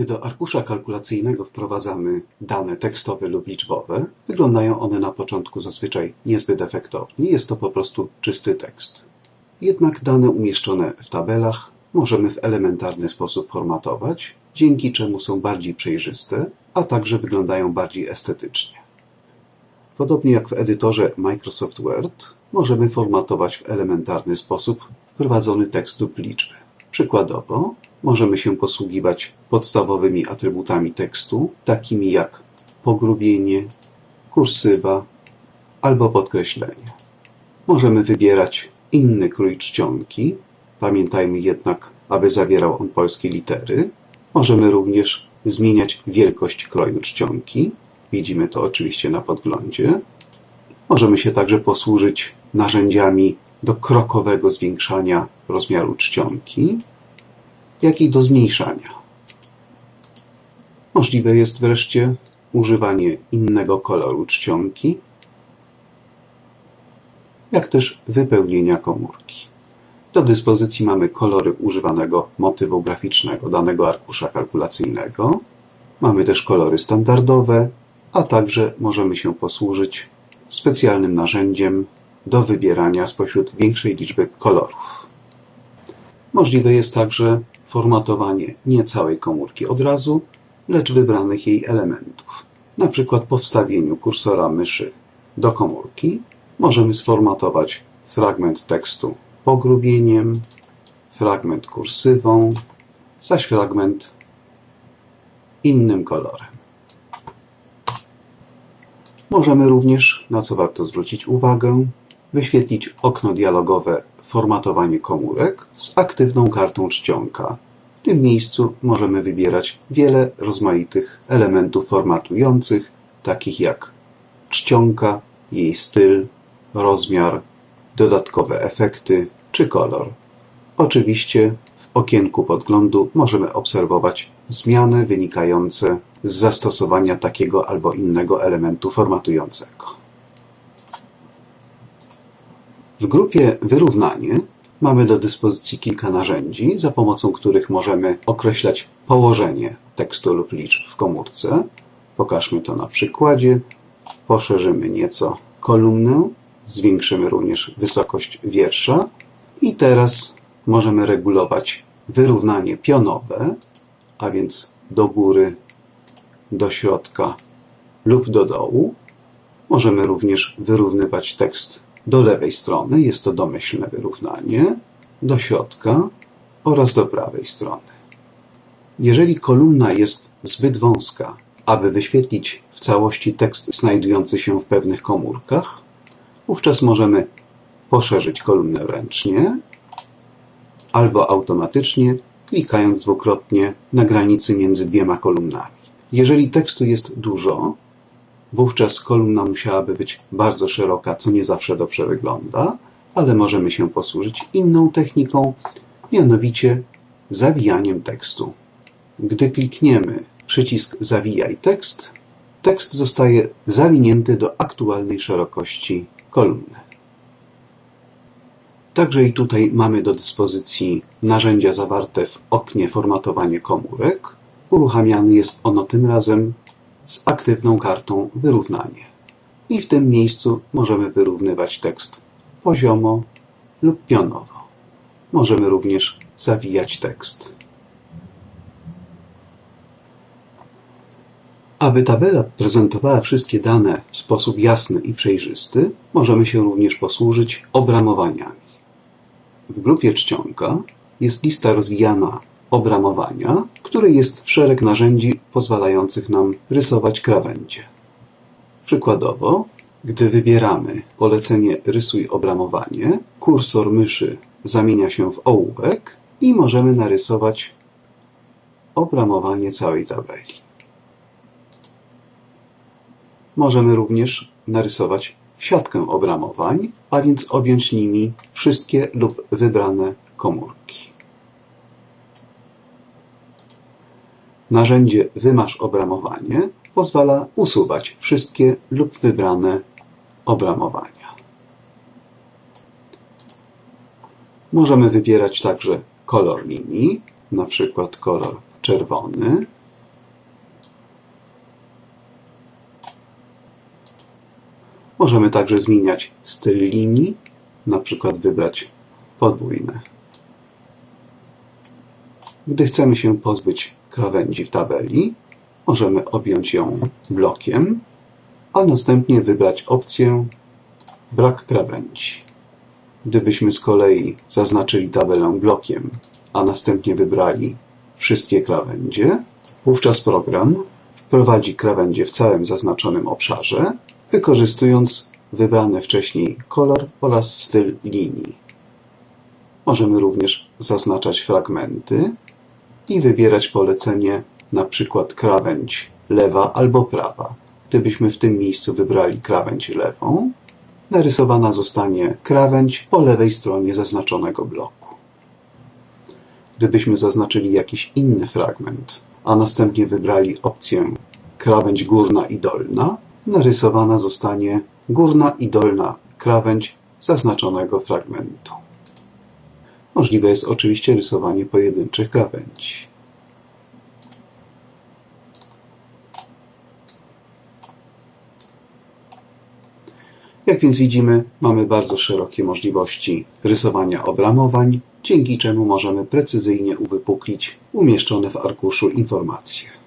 Gdy do arkusza kalkulacyjnego wprowadzamy dane tekstowe lub liczbowe, wyglądają one na początku zazwyczaj niezbyt efektownie, jest to po prostu czysty tekst. Jednak dane umieszczone w tabelach możemy w elementarny sposób formatować, dzięki czemu są bardziej przejrzyste, a także wyglądają bardziej estetycznie. Podobnie jak w edytorze Microsoft Word, możemy formatować w elementarny sposób wprowadzony tekst lub liczby. Przykładowo, możemy się posługiwać podstawowymi atrybutami tekstu, takimi jak pogrubienie, kursywa albo podkreślenie. Możemy wybierać inny krój czcionki, pamiętajmy jednak, aby zawierał on polskie litery. Możemy również zmieniać wielkość kroju czcionki. Widzimy to oczywiście na podglądzie. Możemy się także posłużyć narzędziami do krokowego zwiększania rozmiaru czcionki, jak i do zmniejszania. Możliwe jest wreszcie używanie innego koloru czcionki, jak też wypełnienia komórki. Do dyspozycji mamy kolory używanego motywu graficznego danego arkusza kalkulacyjnego. Mamy też kolory standardowe, a także możemy się posłużyć specjalnym narzędziem do wybierania spośród większej liczby kolorów. Możliwe jest także formatowanie nie całej komórki od razu, lecz wybranych jej elementów. Na przykład po wstawieniu kursora myszy do komórki możemy sformatować fragment tekstu pogrubieniem, fragment kursywą, zaś fragment innym kolorem. Możemy również, na co warto zwrócić uwagę, wyświetlić okno dialogowe Formatowanie komórek z aktywną kartą czcionka. W tym miejscu możemy wybierać wiele rozmaitych elementów formatujących, takich jak czcionka, jej styl, rozmiar, dodatkowe efekty czy kolor. Oczywiście w okienku podglądu możemy obserwować zmiany wynikające z zastosowania takiego albo innego elementu formatującego. W grupie Wyrównanie mamy do dyspozycji kilka narzędzi, za pomocą których możemy określać położenie tekstu lub liczb w komórce. Pokażmy to na przykładzie. Poszerzymy nieco kolumnę, zwiększymy również wysokość wiersza i teraz możemy regulować wyrównanie pionowe, a więc do góry, do środka lub do dołu. Możemy również wyrównywać tekst do lewej strony, jest to domyślne wyrównanie, do środka oraz do prawej strony. Jeżeli kolumna jest zbyt wąska, aby wyświetlić w całości tekst znajdujący się w pewnych komórkach, wówczas możemy poszerzyć kolumnę ręcznie albo automatycznie klikając dwukrotnie na granicy między dwiema kolumnami. Jeżeli tekstu jest dużo, Wówczas kolumna musiałaby być bardzo szeroka, co nie zawsze dobrze wygląda, ale możemy się posłużyć inną techniką, mianowicie zawijaniem tekstu. Gdy klikniemy przycisk Zawijaj tekst, tekst zostaje zawinięty do aktualnej szerokości kolumny. Także i tutaj mamy do dyspozycji narzędzia zawarte w oknie Formatowanie komórek. Uruchamiany jest ono tym razem z aktywną kartą wyrównanie. I w tym miejscu możemy wyrównywać tekst poziomo lub pionowo. Możemy również zawijać tekst. Aby tabela prezentowała wszystkie dane w sposób jasny i przejrzysty, możemy się również posłużyć obramowaniami. W grupie czcionka jest lista rozwijana obramowania, który jest szereg narzędzi pozwalających nam rysować krawędzie. Przykładowo, gdy wybieramy polecenie Rysuj obramowanie, kursor myszy zamienia się w ołówek i możemy narysować obramowanie całej tabeli. Możemy również narysować siatkę obramowań, a więc objąć nimi wszystkie lub wybrane komórki. Narzędzie „Wymasz obramowanie” pozwala usuwać wszystkie lub wybrane obramowania. Możemy wybierać także kolor linii, na przykład kolor czerwony. Możemy także zmieniać styl linii, na przykład wybrać podwójne gdy chcemy się pozbyć krawędzi w tabeli, możemy objąć ją blokiem, a następnie wybrać opcję Brak krawędzi. Gdybyśmy z kolei zaznaczyli tabelę blokiem, a następnie wybrali wszystkie krawędzie, wówczas program wprowadzi krawędzie w całym zaznaczonym obszarze, wykorzystując wybrany wcześniej kolor oraz styl linii. Możemy również zaznaczać fragmenty i wybierać polecenie na przykład krawędź lewa albo prawa. Gdybyśmy w tym miejscu wybrali krawędź lewą, narysowana zostanie krawędź po lewej stronie zaznaczonego bloku. Gdybyśmy zaznaczyli jakiś inny fragment, a następnie wybrali opcję krawędź górna i dolna, narysowana zostanie górna i dolna krawędź zaznaczonego fragmentu. Możliwe jest oczywiście rysowanie pojedynczych krawędzi. Jak więc widzimy, mamy bardzo szerokie możliwości rysowania obramowań, dzięki czemu możemy precyzyjnie uwypuklić umieszczone w arkuszu informacje.